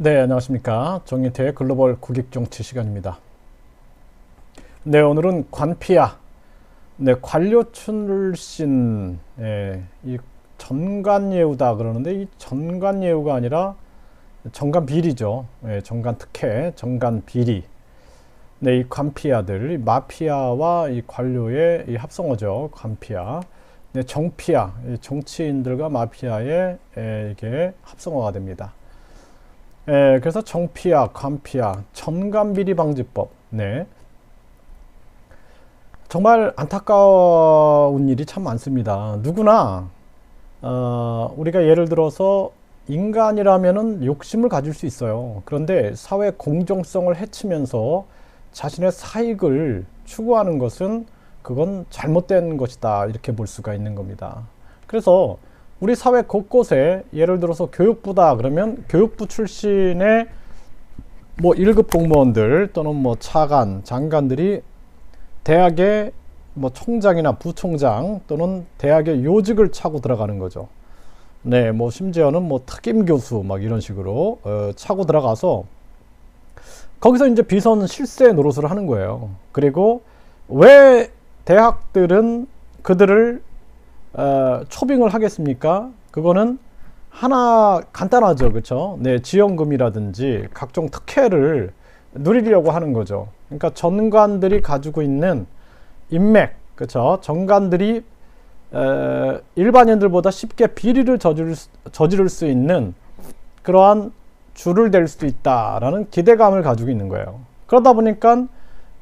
네, 안녕하십니까. 정인태의 글로벌 국익정치 시간입니다. 네, 오늘은 관피아, 네, 관료 출신, 예, 이 전관예우다 그러는데 이 전관예우가 아니라 정관비리죠. 예, 정관특혜, 정관비리. 네, 이 관피아들, 이 마피아와 이 관료의 이 합성어죠. 관피아. 네, 정피아, 정치인들과 마피아의 예, 이게 합성어가 됩니다. 예, 그래서 정피아, 관피아, 전관비리 방지법. 네. 정말 안타까운 일이 참 많습니다. 누구나 어, 우리가 예를 들어서 인간이라면은 욕심을 가질 수 있어요. 그런데 사회 공정성을 해치면서 자신의 사익을 추구하는 것은 그건 잘못된 것이다. 이렇게 볼 수가 있는 겁니다. 그래서 우리 사회 곳곳에 예를 들어서 교육부다 그러면 교육부 출신의 뭐 1급 공무원들 또는 뭐 차관, 장관들이 대학의 뭐 총장이나 부총장 또는 대학의 요직을 차고 들어가는 거죠. 네, 뭐 심지어는 뭐 특임 교수 막 이런 식으로 어, 차고 들어가서 거기서 이제 비선 실세 노릇을 하는 거예요. 그리고 왜 대학들은 그들을 어, 초빙을 하겠습니까? 그거는 하나 간단하죠, 그렇죠? 네, 지원금이라든지 각종 특혜를 누리려고 하는 거죠. 그러니까 전관들이 가지고 있는 인맥, 그렇죠? 전관들이 에, 일반인들보다 쉽게 비리를 저지를, 저지를 수 있는 그러한 줄을 댈 수도 있다라는 기대감을 가지고 있는 거예요. 그러다 보니까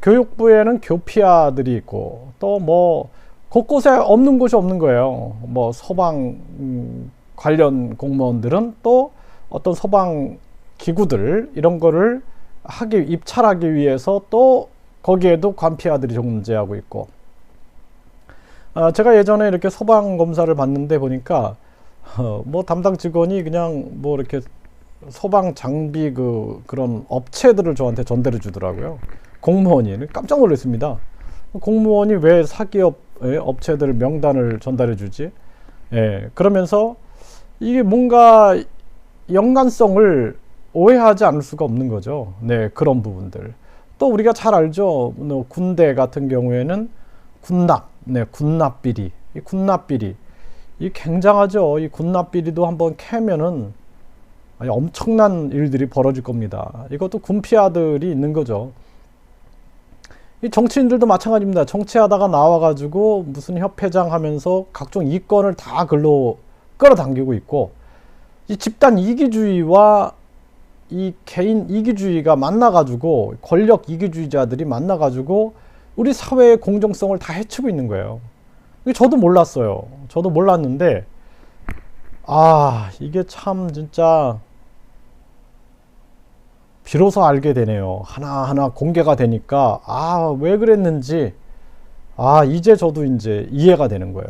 교육부에는 교피아들이 있고 또뭐 곳곳에 없는 곳이 없는 거예요. 뭐 소방 음, 관련 공무원들은 또 어떤 소방 기구들 이런 거를 하기 입찰하기 위해서 또 거기에도 관피아들이 존재하고 있고 아, 제가 예전에 이렇게 소방 검사를 봤는데 보니까 어, 뭐 담당 직원이 그냥 뭐 이렇게 소방 장비 그 그런 업체들을 저한테 전달해 주더라고요. 공무원이 깜짝 놀랐습니다. 공무원이 왜 사기업 업체들 명단을 전달해 주지? 예, 그러면서 이게 뭔가 연관성을 오해하지 않을 수가 없는 거죠. 네, 그런 부분들. 또 우리가 잘 알죠. 뭐 군대 같은 경우에는 군납, 네, 군납 비리, 이 군납 비리, 이 굉장하죠. 이 군납 비리도 한번 캐면은 엄청난 일들이 벌어질 겁니다. 이것도 군피아들이 있는 거죠. 이 정치인들도 마찬가지입니다. 정치하다가 나와가지고 무슨 협회장 하면서 각종 이권을 다 글로 끌어당기고 있고 이 집단 이기주의와 이 개인 이기주의가 만나가지고 권력 이기주의자들이 만나가지고 우리 사회의 공정성을 다 해치고 있는 거예요. 저도 몰랐어요. 저도 몰랐는데 아 이게 참 진짜 비로소 알게 되네요. 하나하나 공개가 되니까 아 왜 그랬는지 아 이제 저도 이제 이해가 되는 거예요.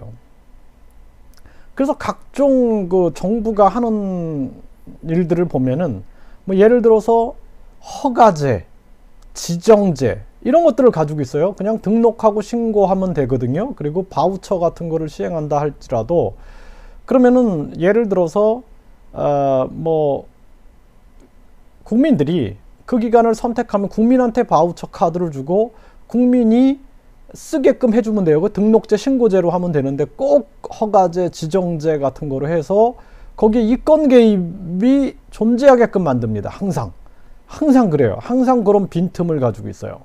그래서 각종 그 정부가 하는 일들을 보면은 뭐 예를 들어서 허가제, 지정제 이런 것들을 가지고 있어요. 그냥 등록하고 신고하면 되거든요. 그리고 바우처 같은 거를 시행한다 할지라도 그러면은 예를 들어서 어 뭐 국민들이 그 기간을 선택하면 국민한테 바우처 카드를 주고 국민이 쓰게끔 해주면 돼요. 그 등록제 신고제로 하면 되는데 꼭 허가제, 지정제 같은 거로 해서 거기에 이권 개입이 존재하게끔 만듭니다. 항상. 항상 그래요. 항상 그런 빈틈을 가지고 있어요.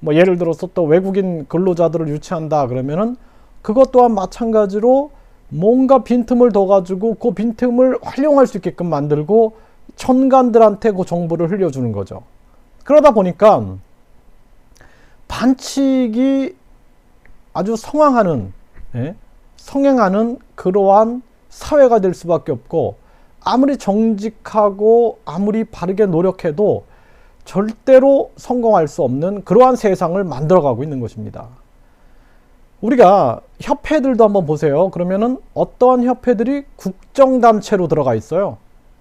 뭐 예를 들어서 또 외국인 근로자들을 유치한다 그러면은 그것 또한 마찬가지로 뭔가 빈틈을 더 가지고 그 빈틈을 활용할 수 있게끔 만들고 천간들한테 그 정보를 흘려주는 거죠. 그러다 보니까 반칙이 아주 성황하는 예? 성행하는 그러한 사회가 될 수밖에 없고 아무리 정직하고 아무리 바르게 노력해도 절대로 성공할 수 없는 그러한 세상을 만들어가고 있는 것입니다. 우리가 협회들도 한번 보세요. 그러면은 어떠한 협회들이 국정단체로 들어가 있어요.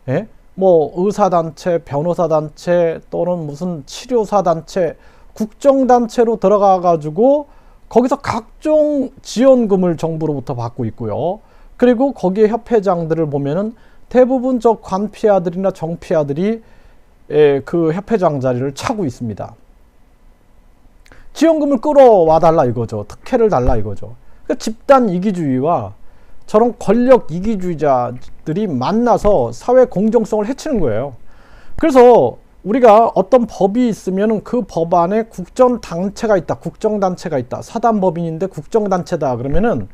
예? 뭐 의사단체, 변호사단체 또는 무슨 치료사단체, 국정단체로 들어가 가지고 거기서 각종 지원금을 정부로부터 받고 있고요. 그리고 거기에 협회장들을 보면은 대부분 저 관피아들이나 정피아들이 그 협회장 자리를 차고 있습니다. 지원금을 끌어와 달라 이거죠. 특혜를 달라 이거죠. 그러니까 집단 이기주의와 저런 권력 이기주의자들이 만나서 사회 공정성을 해치는 거예요. 그래서 우리가 어떤 법이 있으면 그 법 안에 국정단체가 있다. 국정단체가 있다. 사단법인인데 국정단체다. 그러면은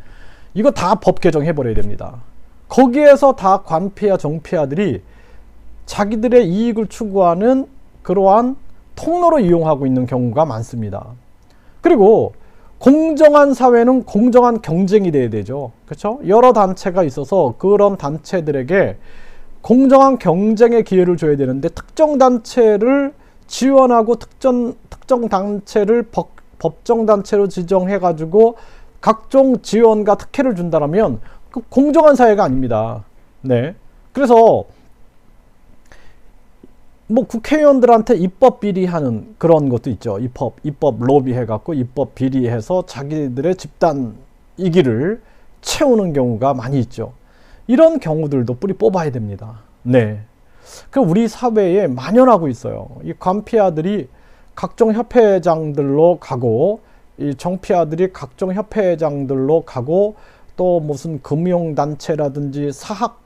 이거 다 법 개정해 버려야 됩니다. 거기에서 다 관폐와 정폐아들이 자기들의 이익을 추구하는 그러한 통로로 이용하고 있는 경우가 많습니다. 그리고 공정한 사회는 공정한 경쟁이 돼야 되죠. 그렇죠? 여러 단체가 있어서 그런 단체들에게 공정한 경쟁의 기회를 줘야 되는데 특정 단체를 지원하고 특정 특정 단체를 법, 법정 단체로 지정해 가지고 각종 지원과 특혜를 준다라면 그 공정한 사회가 아닙니다. 네. 그래서 뭐 국회의원들한테 입법 비리하는 그런 것도 있죠. 입법 입법 로비 해 갖고 입법 비리해서 자기들의 집단 이기를 채우는 경우가 많이 있죠. 이런 경우들도 뿌리 뽑아야 됩니다. 네. 그 우리 사회에 만연하고 있어요. 이 관피아들이 각종 협회장들로 가고 이 정피아들이 각종 협회장들로 가고 또 무슨 금융단체라든지 사학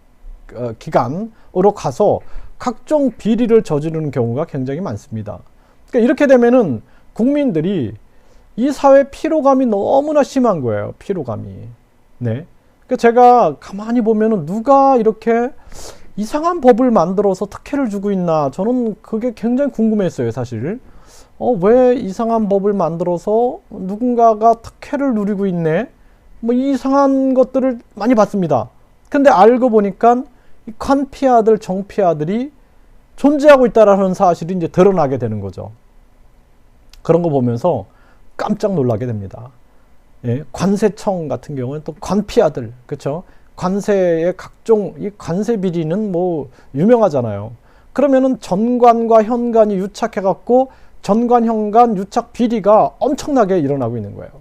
어, 기관으로 가서 각종 비리를 저지르는 경우가 굉장히 많습니다. 그러니까 이렇게 되면은 국민들이 이 사회 피로감이 너무나 심한 거예요. 피로감이. 네. 그러니까 제가 가만히 보면은 누가 이렇게 이상한 법을 만들어서 특혜를 주고 있나 저는 그게 굉장히 궁금했어요, 사실. 어, 왜 이상한 법을 만들어서 누군가가 특혜를 누리고 있네? 뭐 이상한 것들을 많이 봤습니다. 근데 알고 보니까 관피아들, 정피 아들이 존재하고 있다라는 사실이 이제 드러나게 되는 거죠. 그런 거 보면서 깜짝 놀라게 됩니다. 예, 관세청 같은 경우는 또 관피 아들, 그렇죠? 관세의 각종 이 관세 비리는 뭐 유명하잖아요. 그러면은 전관과 현관이 유착해 갖고 전관 현관 유착 비리가 엄청나게 일어나고 있는 거예요.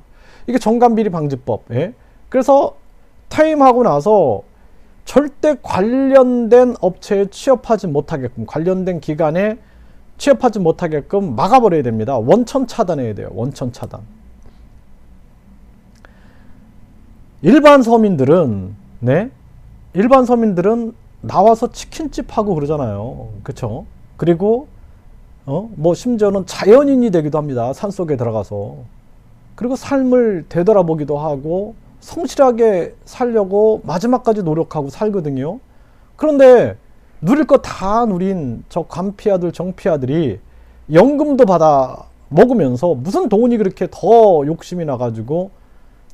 이게 전관 비리 방지법. 예? 그래서 퇴임하고 나서 절대 관련된 업체에 취업하지 못하게끔 관련된 기관에 취업하지 못하게끔 막아버려야 됩니다. 원천 차단해야 돼요. 원천 차단. 일반 서민들은 네 일반 서민들은 나와서 치킨집 하고 그러잖아요. 그렇죠? 그리고 어? 뭐 심지어는 자연인이 되기도 합니다. 산속에 들어가서. 그리고 삶을 되돌아보기도 하고 성실하게 살려고 마지막까지 노력하고 살거든요. 그런데 누릴 거 다 누린 저 관피아들, 정피아들이 연금도 받아 먹으면서 무슨 돈이 그렇게 더 욕심이 나가지고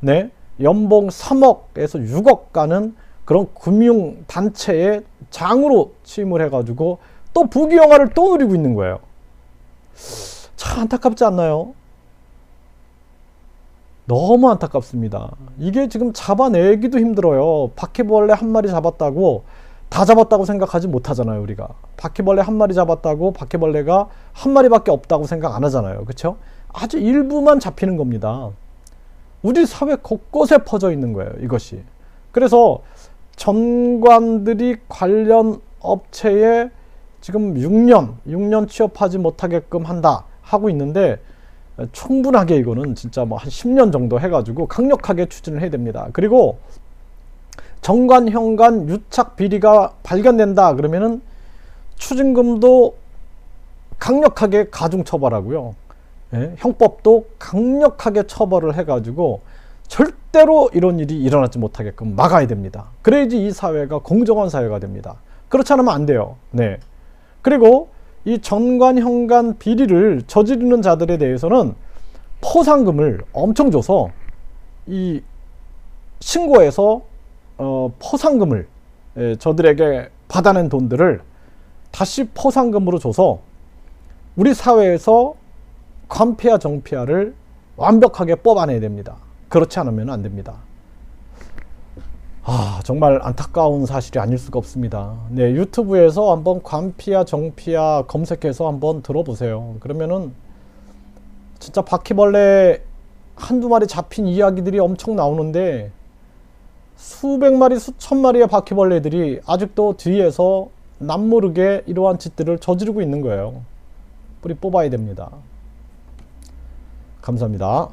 네 연봉 3억에서 6억 가는 그런 금융 단체의 장으로 취임을 해가지고 또 부귀영화를 또 누리고 있는 거예요. 참 안타깝지 않나요? 너무 안타깝습니다. 이게 지금 잡아내기도 힘들어요. 바퀴벌레 한 마리 잡았다고 다 잡았다고 생각하지 못하잖아요, 우리가. 바퀴벌레 한 마리 잡았다고 바퀴벌레가 한 마리밖에 없다고 생각 안 하잖아요. 그렇죠? 아주 일부만 잡히는 겁니다. 우리 사회 곳곳에 퍼져 있는 거예요, 이것이. 그래서 전관들이 관련 업체에 지금 6년, 6년 취업하지 못하게끔 한다 하고 있는데 충분하게 이거는 진짜 뭐 한 10년 정도 해가지고 강력하게 추진을 해야 됩니다. 그리고 정관, 현관, 유착 비리가 발견된다 그러면은 추징금도 강력하게 가중 처벌하고요. 예? 형법도 강력하게 처벌을 해가지고 절대로 이런 일이 일어나지 못하게끔 막아야 됩니다. 그래야지 이 사회가 공정한 사회가 됩니다. 그렇지 않으면 안 돼요. 네. 그리고 이 전관 현관 비리를 저지르는 자들에 대해서는 포상금을 엄청 줘서 이 신고해서 어, 포상금을 예, 저들에게 받아낸 돈들을 다시 포상금으로 줘서 우리 사회에서 관폐와 정폐화를 완벽하게 뽑아내야 됩니다. 그렇지 않으면 안 됩니다. 아, 정말 안타까운 사실이 아닐 수가 없습니다. 네, 유튜브에서 한번 관피아 정피아 검색해서 한번 들어보세요. 그러면은 진짜 바퀴벌레 한두 마리 잡힌 이야기들이 엄청 나오는데 수백 마리, 수천 마리의 바퀴벌레들이 아직도 뒤에서 남모르게 이러한 짓들을 저지르고 있는 거예요. 뿌리 뽑아야 됩니다. 감사합니다.